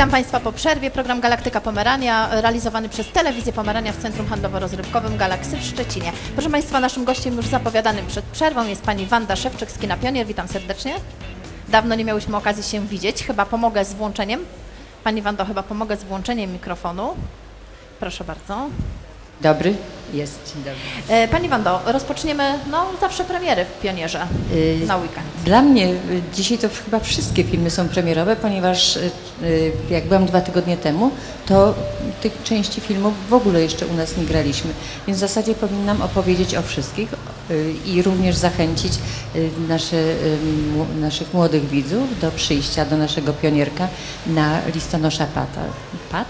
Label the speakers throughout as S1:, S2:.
S1: Witam Państwa po przerwie. Program Galaktyka Pomerania realizowany przez Telewizję Pomerania w Centrum Handlowo-Rozrywkowym Galaksy w Szczecinie. Proszę Państwa, naszym gościem już zapowiadanym przed przerwą jest Pani Wanda Szewczyk z Kina Pionier. Witam serdecznie. Dawno nie miałyśmy okazji się widzieć. Chyba pomogę z włączeniem. Pani Wando, chyba pomogę z włączeniem mikrofonu. Proszę bardzo.
S2: Dobry? Jest, dzień dobry.
S1: E, Pani Wando, rozpoczniemy no, zawsze premiery w Pionierze
S2: Y,
S1: na weekend.
S2: Dla mnie y, dzisiaj to chyba wszystkie filmy są premierowe, ponieważ jak byłam dwa tygodnie temu, to tych części filmów w ogóle jeszcze u nas nie graliśmy. Więc w zasadzie powinnam opowiedzieć o wszystkich i również zachęcić nasze, naszych młodych widzów do przyjścia do naszego pionierka na listonosza Pata. Pat?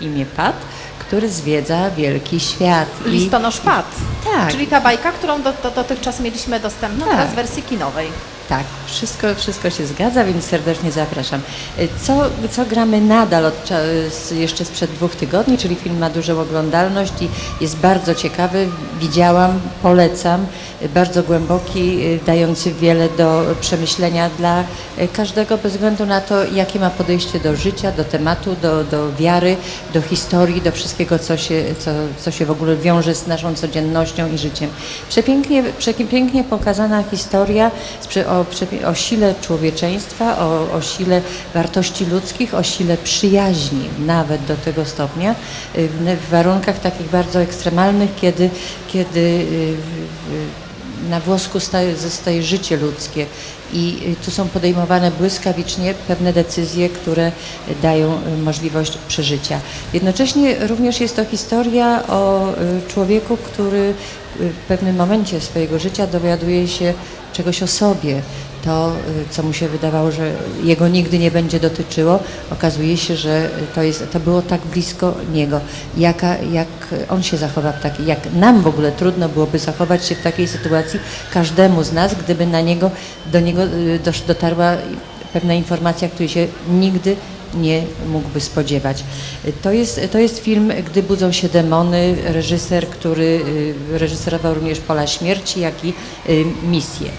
S2: Imię Pat, który zwiedza wielki świat.
S1: Listonosz Pad,
S2: Tak.
S1: czyli ta bajka, którą do, do, dotychczas mieliśmy dostępną,
S2: Tak.
S1: teraz w wersji kinowej.
S2: Tak, wszystko, wszystko się zgadza, więc serdecznie zapraszam. Y, Co, co gramy nadal od, z, jeszcze sprzed dwóch tygodni, czyli film ma dużą oglądalność i jest bardzo ciekawy. Widziałam, polecam, y, bardzo głęboki, dający wiele do przemyślenia dla każdego, bez względu na to, jakie ma podejście do życia, do tematu, do, do wiary, do historii, do wszystkiego, co się, co, co się w ogóle wiąże z naszą codziennością i życiem. Przepięknie, przepięknie pokazana historia o, o sile człowieczeństwa, o, o sile wartości ludzkich, o sile przyjaźni, nawet do tego stopnia, y, w, warunkach takich bardzo ekstremalnych, kiedy, kiedy y, y, na włosku staje, zostaje życie ludzkie i y, tu są podejmowane błyskawicznie pewne decyzje, które dają y, możliwość przeżycia. Jednocześnie również jest to historia o y, człowieku, który w pewnym momencie swojego życia dowiaduje się czegoś o sobie. To, co mu się wydawało, że jego nigdy nie będzie dotyczyło, okazuje się, że to, jest, to było tak blisko niego. Jaka, jak on się zachowa w takiej, jak nam w ogóle trudno byłoby zachować się w takiej sytuacji każdemu z nas, gdyby na niego, do niego dotarła pewna informacja, której się nigdy nie mógłby spodziewać. To jest, to jest film Gdy budzą się demony, reżyser, który y, reżyserował również Pola Śmierci, jak i y, Misję.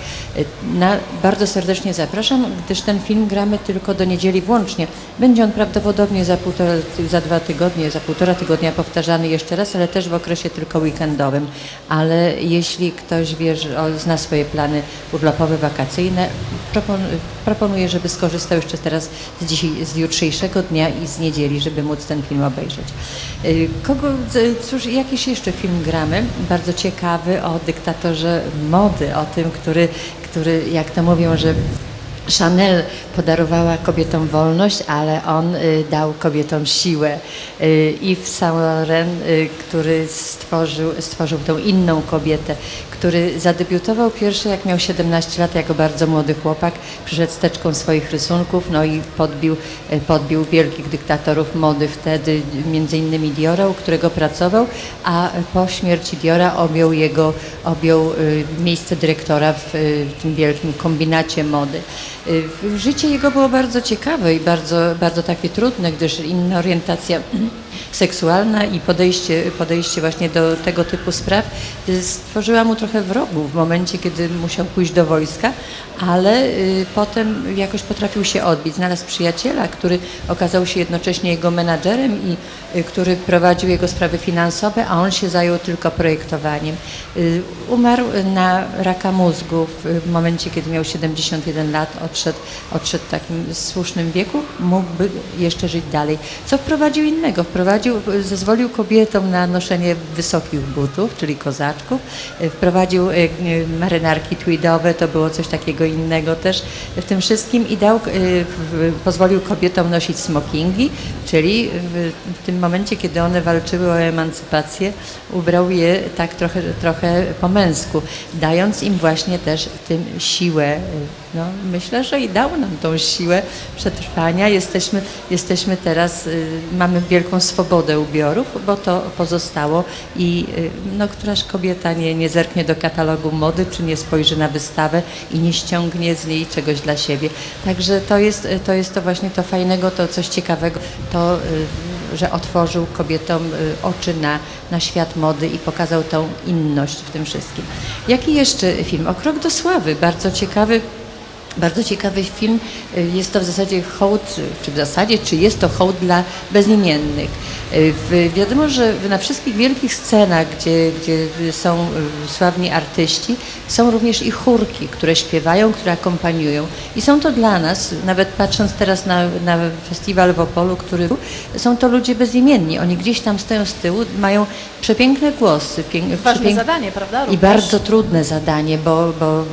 S2: Na, bardzo serdecznie zapraszam, gdyż ten film gramy tylko do niedzieli włącznie. Będzie on prawdopodobnie za, półtora, za dwa tygodnie, za półtora tygodnia powtarzany jeszcze raz, ale też w okresie tylko weekendowym. Ale jeśli ktoś wie, że zna swoje plany urlopowe, wakacyjne, propon, proponuję, żeby skorzystał jeszcze teraz z, dzisiaj, z jutrzejszego dnia i z niedzieli, żeby móc ten film obejrzeć. Y, Kogo, z- cóż, jakiś jeszcze film gramy, bardzo ciekawy o dyktatorze mody, o tym, który, który jak to mówią, że Chanel podarowała kobietom wolność, ale on y, dał kobietom siłę. Y, Yves Saint Laurent, y, który stworzył, stworzył tą inną kobietę, który zadebiutował pierwszy, jak miał 17 lat, jako bardzo młody chłopak, przyszedł z teczką swoich rysunków, no i podbił, podbił wielkich dyktatorów mody wtedy, między innymi Diora, u którego pracował, a po śmierci Diora objął jego, objął miejsce dyrektora w, w tym wielkim kombinacie mody. Y, Życie jego było bardzo ciekawe i bardzo, bardzo takie trudne, gdyż inna orientacja seksualna i podejście, podejście właśnie do tego typu spraw y, stworzyła mu trochę wrogów w momencie, kiedy musiał pójść do wojska, ale y, potem jakoś potrafił się odbić. Znalazł przyjaciela, który okazał się jednocześnie jego menadżerem i y, który prowadził jego sprawy finansowe, a on się zajął tylko projektowaniem. Umarł na raka mózgu w momencie, kiedy miał 71 lat, odszedł, odszedł w takim słusznym wieku, mógłby jeszcze żyć dalej. Co wprowadził innego? Wprowadził, zezwolił kobietom na noszenie wysokich butów, czyli kozaczków, wprowadził y, marynarki tweedowe, to było coś takiego innego też w tym wszystkim i dał, w- pozwolił kobietom nosić smokingi, czyli w, w tym momencie, kiedy one walczyły o emancypację, ubrał je tak trochę, trochę po męsku, dając im właśnie też w tym siłę. No, myślę, że i dał nam tą siłę przetrwania. Jesteśmy, jesteśmy teraz, y, mamy wielką swobodę ubiorów, bo to pozostało i y, no, któraż kobieta nie, nie zerknie do katalogu mody, czy nie spojrzy na wystawę i nie ściągnie z niej czegoś dla siebie. Także to jest to, jest to właśnie to fajnego, to coś ciekawego, to y, że otworzył kobietom y, oczy na, na świat mody i pokazał tą inność w tym wszystkim. Jaki jeszcze film? O krok do sławy, bardzo ciekawy Bardzo ciekawy film. Y, Jest to w zasadzie hołd, czy w zasadzie, czy jest to hołd dla bezimiennych. Wiadomo, że na wszystkich wielkich scenach, gdzie, gdzie są y, sławni artyści, są również i chórki, które śpiewają, które akompaniują. I są to dla nas, nawet patrząc teraz na, na festiwal w Opolu, który był, są to ludzie bezimienni. Oni gdzieś tam stoją z tyłu, mają przepiękne głosy. pięk-
S1: Ważne
S2: przepięk-
S1: zadanie, prawda?
S2: i
S1: Również.
S2: bardzo trudne zadanie, bo, bo e,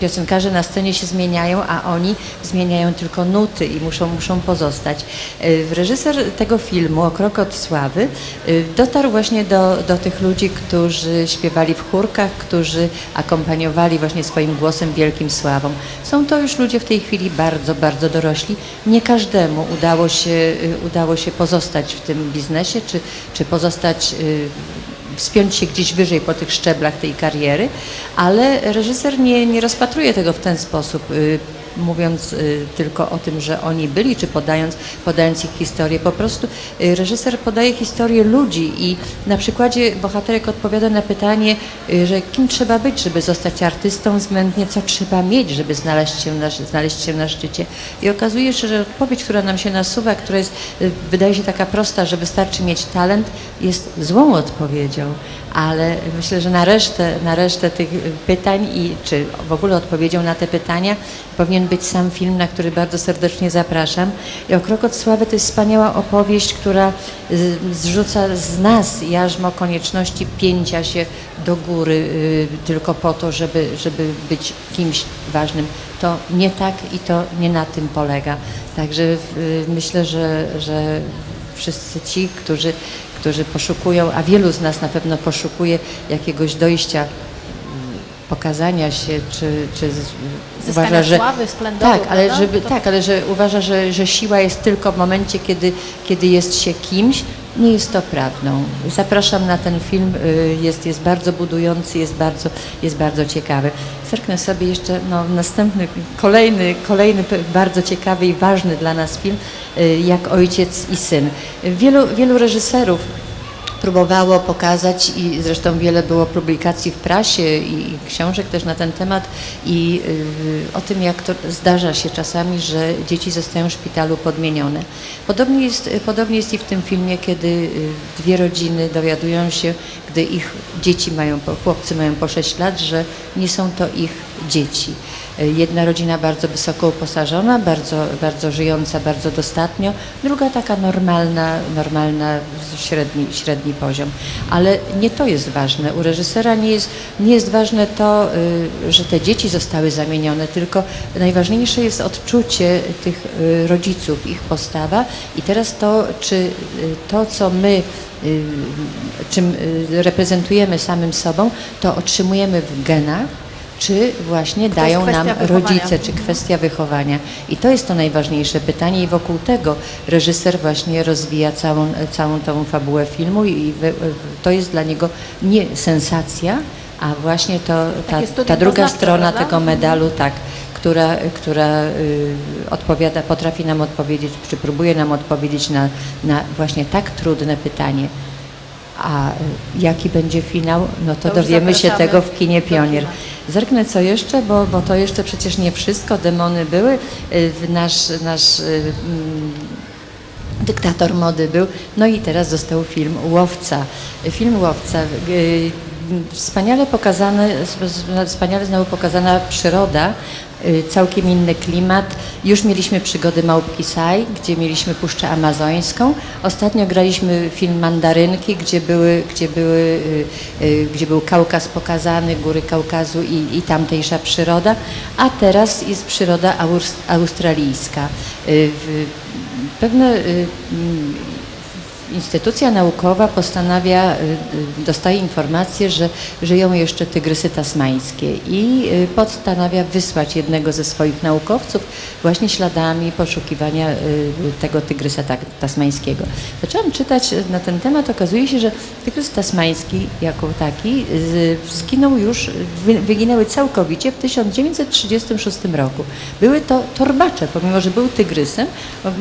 S2: piosenkarze na scenie się zmieniają, a oni zmieniają tylko nuty i muszą, muszą pozostać. E, Reżyser tego filmu, O krok od sławy, e, dotarł właśnie do, do tych ludzi, którzy śpiewali w chórkach, którzy akompaniowali właśnie swoim głosem wielkim sławom. Są to już ludzie w tej chwili bardzo, bardzo dorośli. Nie każdemu udało się, e, udało się pozostać w tym biznesie, czy, czy pozostać e, wspiąć się gdzieś wyżej po tych szczeblach tej kariery, ale reżyser nie, nie rozpatruje tego w ten sposób, y, mówiąc y, tylko o tym, że oni byli, czy podając, podając ich historię. Po prostu y, reżyser podaje historię ludzi i na przykładzie bohaterek odpowiada na pytanie, y, że kim trzeba być, żeby zostać artystą, względnie co trzeba mieć, żeby znaleźć się na, znaleźć się na szczycie. I okazuje się, że odpowiedź, która nam się nasuwa, która jest, wydaje się taka prosta, że wystarczy mieć talent, jest złą odpowiedzią, ale myślę, że na resztę, na resztę tych pytań i czy w ogóle odpowiedzią na te pytania powinien być sam film, na który bardzo serdecznie zapraszam. I O krok od sławy to jest wspaniała opowieść, która zrzuca z nas jarzmo konieczności pięcia się do góry y, tylko po to, żeby, żeby być kimś ważnym. To nie tak i to nie na tym polega. Także y, myślę, że, że wszyscy ci, którzy, którzy poszukują, a wielu z nas na pewno poszukuje jakiegoś dojścia, pokazania się, czy, czy
S1: Zyskania
S2: uważa, że
S1: sławy, splendoru,
S2: tak, ale
S1: prawda?
S2: żeby,
S1: To-
S2: tak, ale że uważa, że, że siła jest tylko w momencie, kiedy, kiedy jest się kimś, nie jest to prawdą. Zapraszam na ten film, y, jest, jest bardzo budujący, jest bardzo, jest bardzo ciekawy. Zerknę sobie jeszcze no, następny, kolejny, kolejny bardzo ciekawy i ważny dla nas film, y, jak Ojciec i Syn. Wielu, wielu reżyserów próbowało pokazać i zresztą wiele było publikacji w prasie i, książek też na ten temat i y, o tym, jak to zdarza się czasami, że dzieci zostają w szpitalu podmienione. Podobnie jest, podobnie jest i w tym filmie, kiedy y, dwie rodziny dowiadują się, gdy ich dzieci mają, chłopcy mają po 6 lat, że nie są to ich dzieci. Jedna rodzina bardzo wysoko uposażona, bardzo, bardzo żyjąca, bardzo dostatnio, druga taka normalna, normalna średni, średni poziom. Ale nie to jest ważne. U reżysera nie jest, nie jest ważne to, y, że te dzieci zostały zamienione, tylko najważniejsze jest odczucie tych y, rodziców, ich postawa i teraz to, czy y, to, co my czym reprezentujemy samym sobą, to otrzymujemy w genach, czy właśnie dają nam
S1: wychowania.
S2: rodzice, czy kwestia wychowania. I to jest to najważniejsze pytanie i wokół tego reżyser właśnie rozwija całą, całą tą fabułę filmu i to jest dla niego nie sensacja, a właśnie to, ta,
S1: studium
S2: ta druga strona tego medalu, tak, która, która y, odpowiada, potrafi nam odpowiedzieć, czy próbuje nam odpowiedzieć na, na właśnie tak trudne pytanie. A y, jaki będzie finał, no to,
S1: To
S2: dowiemy się tego w kinie Pionier. Zerknę co jeszcze, bo, bo to jeszcze przecież nie wszystko. Demony były. Y, w Nasz, nasz y, mm, dyktator mody był. No i teraz został film Łowca. Film Łowca. Wspaniale pokazane, wspaniale znowu pokazana przyroda, y, całkiem inny klimat. Już mieliśmy przygody Małpki Saj, gdzie mieliśmy Puszczę Amazońską. Ostatnio graliśmy film Mandarynki, gdzie, były, gdzie, były, y, y, gdzie był Kaukaz pokazany, góry Kaukazu i, i tamtejsza przyroda. A teraz jest przyroda aus- australijska. Pewne instytucja naukowa postanawia, y, y, dostaje informację, że żyją jeszcze tygrysy tasmańskie i y, postanawia wysłać jednego ze swoich naukowców właśnie śladami poszukiwania tego tygrysa tasmańskiego. Zaczęłam czytać na ten temat, okazuje się, że tygrys tasmański jako taki zginął już, wy- wyginęły całkowicie w 1936 roku. Były to torbacze, pomimo że był tygrysem,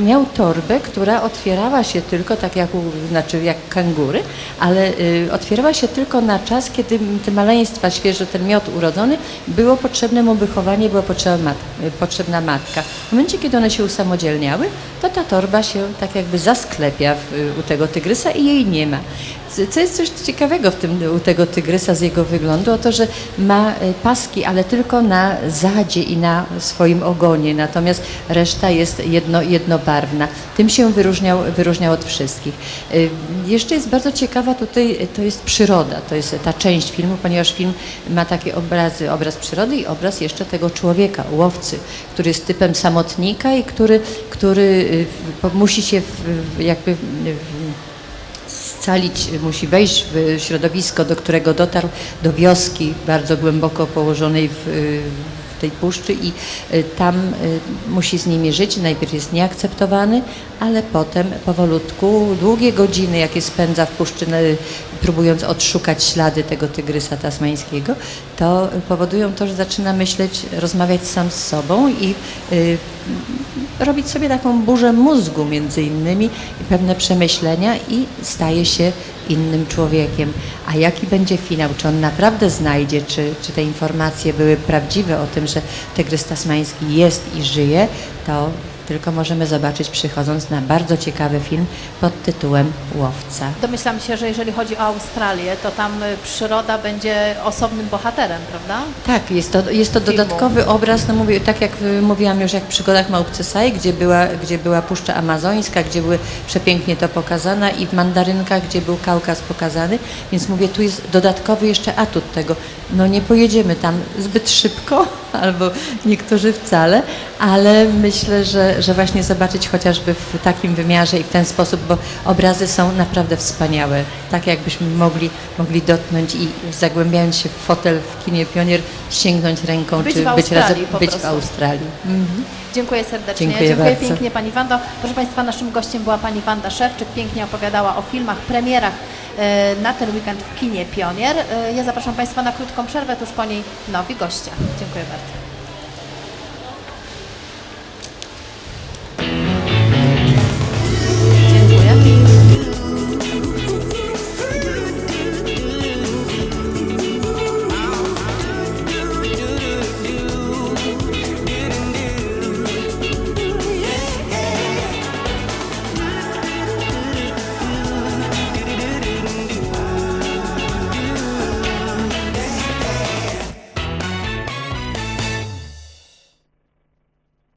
S2: miał torbę, która otwierała się tylko tak jak znaczy jak kangury, ale y, otwierała się tylko na czas, kiedy te maleństwa świeże, ten miod urodzony, było potrzebne mu wychowanie, była potrzebna, mat, y, potrzebna matka. W momencie, kiedy one się usamodzielniały, to ta torba się tak jakby zasklepia w, y, u tego tygrysa i jej nie ma. Co- jest coś ciekawego w tym, u tego tygrysa z jego wyglądu, o to, że ma y, paski, ale tylko na zadzie i na swoim ogonie, natomiast reszta jest jedno, jednobarwna. Tym się wyróżniał, wyróżniał od wszystkich. Y, Jeszcze jest bardzo ciekawa tutaj, y, to jest przyroda, to jest ta część filmu, ponieważ film ma takie obrazy, obraz przyrody i obraz jeszcze tego człowieka, łowcy, który jest typem samotnika i który, który musi się jakby musi wejść w środowisko, do którego dotarł, do wioski bardzo głęboko położonej w, w tej puszczy i y, tam y, musi z nimi żyć. Najpierw jest nieakceptowany, ale potem powolutku, długie godziny, jakie spędza w puszczy, próbując odszukać ślady tego tygrysa tasmańskiego, to powodują to, że zaczyna myśleć, rozmawiać sam z sobą i y, robić sobie taką burzę mózgu między innymi i pewne przemyślenia i staje się innym człowiekiem. A jaki będzie finał? Czy on naprawdę znajdzie, czy, czy te informacje były prawdziwe o tym, że tygrys tasmański jest i żyje, to tylko możemy zobaczyć przychodząc na bardzo ciekawy film pod tytułem Łowca.
S1: Domyślam się, że jeżeli chodzi o Australię, to tam y, przyroda będzie osobnym bohaterem, prawda?
S2: Tak, jest to, jest to
S1: Filmu.
S2: dodatkowy obraz, no mówię, tak jak y, mówiłam już, jak w przygodach Małpce Sai, gdzie była, gdzie była Puszcza Amazońska, gdzie były przepięknie to pokazane i w Mandarynkach, gdzie był Kaukaz pokazany, więc mówię, tu jest dodatkowy jeszcze atut tego. No nie pojedziemy tam zbyt szybko, albo niektórzy wcale, ale myślę, że, że właśnie zobaczyć chociażby w takim wymiarze i w ten sposób, bo obrazy są naprawdę wspaniałe. Tak jakbyśmy mogli, mogli dotknąć i zagłębiając się w fotel w kinie Pionier, sięgnąć ręką,
S1: Być
S2: czy
S1: w
S2: być razem, być w. Australii. Mhm.
S1: Dziękuję serdecznie.
S2: Dziękuję bardzo.
S1: pięknie Pani Wando. Proszę Państwa, naszym gościem była Pani Wanda Szewczyk. Pięknie opowiadała o filmach, premierach na ten weekend w kinie Pionier. E, Ja zapraszam Państwa na krótką przerwę, tuż po niej nowi goście. Dziękuję bardzo.